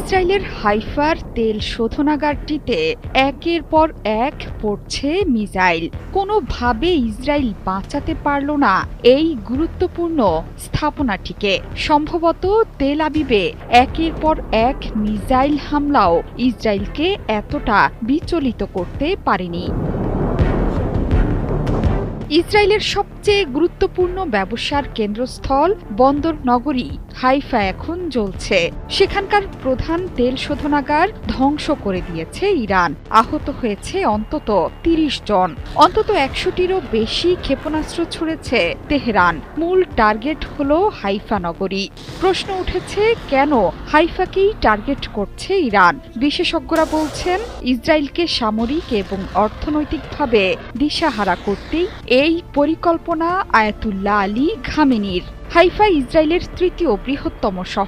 ইসরায়েলের হাইফার তেল শোধনাগারটিতে একের পর এক পড়ছে মিসাইল। কোনোভাবে ইসরায়েল বাঁচাতে পারল না এই গুরুত্বপূর্ণ স্থাপনাটিকে। সম্ভবত তেল আবিবে একের পর এক মিসাইল হামলাও ইসরায়েলকে এতটা বিচলিত করতে পারেনি। ইসরায়েলের সবচেয়ে গুরুত্বপূর্ণ ব্যবসার কেন্দ্রস্থল বন্দর নগরী হাইফা এখন জ্বলছে। সেখানকার প্রধান তেল শোধনাগার ধ্বংস করে দিয়েছে ইরান। আহত হয়েছে অন্তত তিরিশ জন। অন্তত একশোটিরও বেশি ক্ষেপণাস্ত্র ছুড়েছে তেহরান। মূল টার্গেট হল হাইফা নগরী। প্রশ্ন উঠেছে, কেন হাইফাকেই টার্গেট করছে ইরান? বিশেষজ্ঞরা বলছেন, ইসরায়েলকে সামরিক এবং অর্থনৈতিকভাবে দিশাহারা করতেই এই পরিকল্পনা আয়াতুল্লাহ আলী ঘামেনির হাইফা ইসরায়েলের তৃতীয় বৃহত্তম শহর।